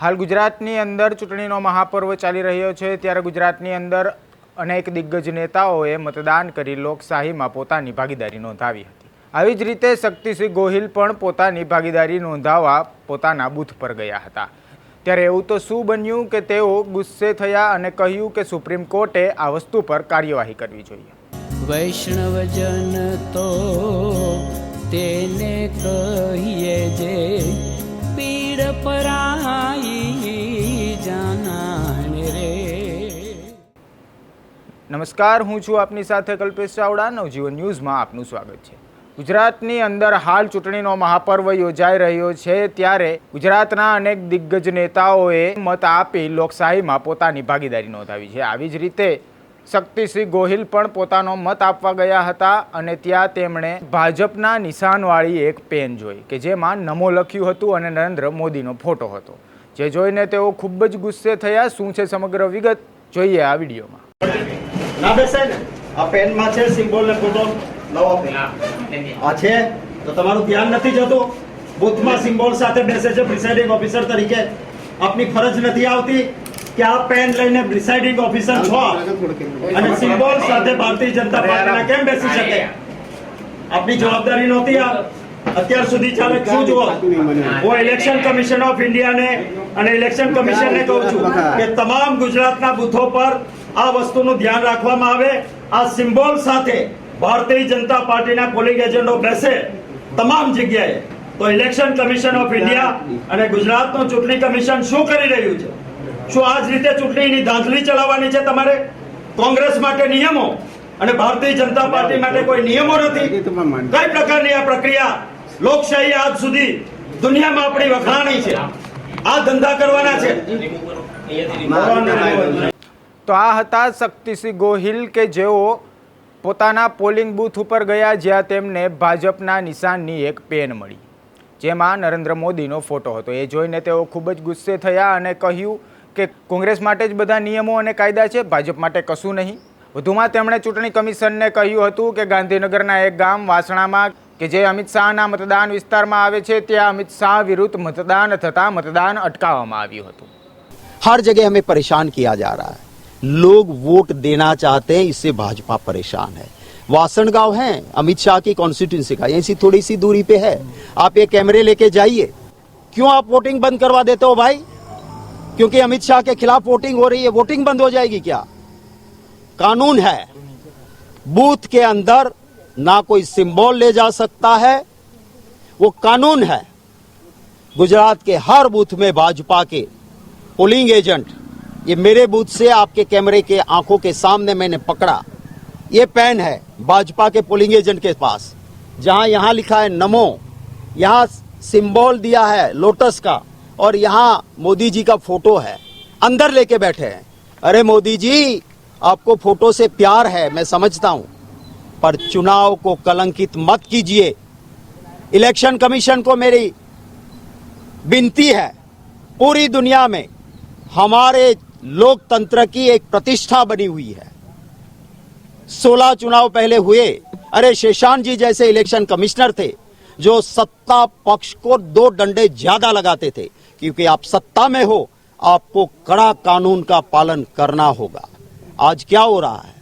હાલ ગુજરાતની અંદર ચૂંટણીનો મહાપર્વ ચાલી રહ્યો છે. ત્યારે ગુજરાતની અંદર અનેક દિગ્ગજ નેતાઓએ મતદાન કરી લોકશાહીમાં પોતાની ભાગીદારી નોંધાવી હતી. આવી જ રીતે શક્તિસિંહ ગોહિલ પણ પોતાની ભાગીદારી નોંધાવવા પોતાના બૂથ પર ગયા હતા. ત્યારે એવું તો શું બન્યું કે તેઓ ગુસ્સે થયા અને કહ્યું કે સુપ્રીમ કોર્ટે આ વસ્તુ પર કાર્યવાહી કરવી જોઈએ. વૈષ્ણવજન તો તેને નમસ્કાર, હું છું આપની સાથે કલ્પેશ ચાવડા, નવજીવન ન્યૂઝમાં આપનું સ્વાગત છે. ગુજરાતની અંદર હાલ ચૂંટણીનો મહાપર્વ યોજાઈ રહ્યો છે, ત્યારે ગુજરાતના અનેક દિગ્ગજ નેતાઓએ મત આપી લોકશાહીમાં પોતાની ભાગીદારી નોંધાવી છે. આવી જ રીતે શક્તિસિંહ ગોહિલ પણ પોતાનો મત આપવા ગયા હતા અને ત્યાં તેમણે ભાજપના નિશાનવાળી એક પેન જોઈ કે જેમાં નમો લખ્યું હતું અને નરેન્દ્ર મોદીનો ફોટો હતો. જે જોઈને તેઓ ખૂબ જ ગુસ્સે થયા. શું છે સમગ્ર વિગત? જોઈએ આ વિડીયોમાં. ના બેસાય ને? આ પેનમાં છે સિમ્બોલ ને ફોટો નવો પેન આ છે. તો તમારું ધ્યાન નથી જતું. બુથમાં સિમ્બોલ સાથે બેસે છે પ્રિસાઇડિંગ ઓફિસર તરીકે. આપની ફરજ નથી આવતી કે આ પેન લઈને પ્રિસાઇડિંગ ઓફિસર છો. અને સિમ્બોલ સાથે ભારતીય જનતા પાર્ટીના કેમ બેસી શકે? આપની જવાબદારી નહોતી આ. અત્યાર સુધી ચાલે શું જુઓ? હું ઇલેક્શન કમિશન ઓફ ઇન્ડિયાને અને ઇલેક્શન કમિશનને કહું છું કે તમામ ગુજરાતના બુથો પર આ વસ્તુનું ધ્યાન રાખવામાં આવે. આ સિમ્બોલ સાથે ભારતીય જનતા પાર્ટીના પોલિંગ એજન્ટો બેસે તમામ જગ્યાએ. તો ઇલેક્શન કમિશન ઓફ ઇન્ડિયા અને ગુજરાતનું ચૂંટણી કમિશન શું કરી રહ્યું છે? શું આ જ રીતે ચૂંટણીની ધાંધલી ચલાવવાની છે તમારે? કોંગ્રેસ માટે નિયમો અને ભારતીય જનતા પાર્ટી માટે કોઈ નિયમો નથી? કઈ પ્રકારની આ પ્રક્રિયા લોકશાહી આજ સુધી દુનિયામાં આપણી વખાણી છે? આ ધંધા કરવાના છે? તો આ હતા શક્તિસિંહ ગોહિલ કે જેઓ પોતાના પોલિંગ બૂથ ઉપર ગયા જ્યાં તેમને ભાજપના નિશાનની એક પેન મળી, જેમાં નરેન્દ્ર મોદીનો ફોટો હતો. એ જોઈને તેઓ ખૂબ જ ગુસ્સે થયા અને કહ્યું કે કોંગ્રેસ માટે જ બધા નિયમો અને કાયદા છે, ભાજપ માટે કશું નહીં. વધુમાં તેમણે ચૂંટણી કમિશનને કહ્યું હતું કે ગાંધીનગરના એક ગામ વાસણામાં કે જે અમિત શાહના મતદાન વિસ્તારમાં આવે છે, ત્યાં અમિત શાહ વિરુદ્ધ મતદાન થતાં મતદાન અટકાવવામાં આવ્યું હતું. હર જગ્યાએ અમે પરેશાન કિયા જા રહા હૈ लोग वोट देना चाहते हैं, इससे भाजपा परेशान है। वासन गाँव है, अमित शाह की कॉन्स्टिट्यूंसी का, यहीं थोड़ी सी दूरी पे है। आप ये कैमरे लेके जाइए। क्यों आप वोटिंग बंद करवा देते हो भाई? क्योंकि अमित शाह के खिलाफ वोटिंग हो रही है वोटिंग बंद हो जाएगी क्या? कानून है। बूथ के अंदर ना कोई सिंबल ले जा सकता है, वो कानून है। गुजरात के हर बूथ में भाजपा के पोलिंग एजेंट ये मेरे बूथ से आपके कैमरे के आँखों के सामने मैंने पकड़ा। ये पेन है, भाजपा के पोलिंग एजेंट के पास। जहाँ यहाँ लिखा है, नमो। यहाँ सिंबल दिया है, लोटस का। और यहाँ मोदी जी का फ़ोटो है। अंदर लेके बैठे हैं। अरे मोदी जी, आपको फ़ोटो से प्यार है, मैं समझता हूँ। पर चुनाव को कलंकित मत कीजिए। इलेक्शन कमीशन को मेरी विनती है, पूरी दुनिया में हमारे लोकतंत्र की एक प्रतिष्ठा बनी हुई है सोलह चुनाव पहले हुए अरे शेषान जी जैसे इलेक्शन कमिश्नर थे जो सत्ता पक्ष को दो डंडे ज्यादा लगाते थे क्योंकि आप सत्ता में हो आपको कड़ा कानून का पालन करना होगा आज क्या हो रहा है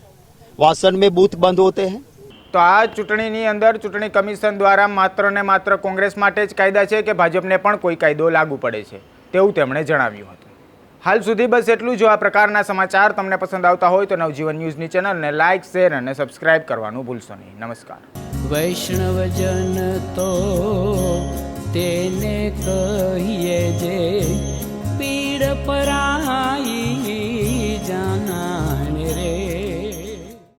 वासन में बूथ बंद होते हैं તો આ ચૂંટણીની અંદર ચૂંટણી કમિશન દ્વારા માત્ર ને માત્ર કોંગ્રેસ માટે જ કાયદા છે કે ભાજપને પણ કોઈ કાયદો લાગુ પડે છે તેવું તેમણે જણાવ્યું હતું હાલ સુધી બસ એટલું જો. આ પ્રકારના સમાચાર તમને પસંદ આવતા હોય તો નવજીવન ન્યૂઝની ચેનલને લાઇક શેર અને સબસ્ક્રાઇબ કરવાનું ભૂલશો નહીં. નમસ્કાર. વૈષ્ણવજન તો તેને કહીએ જે પીડ પરાઈ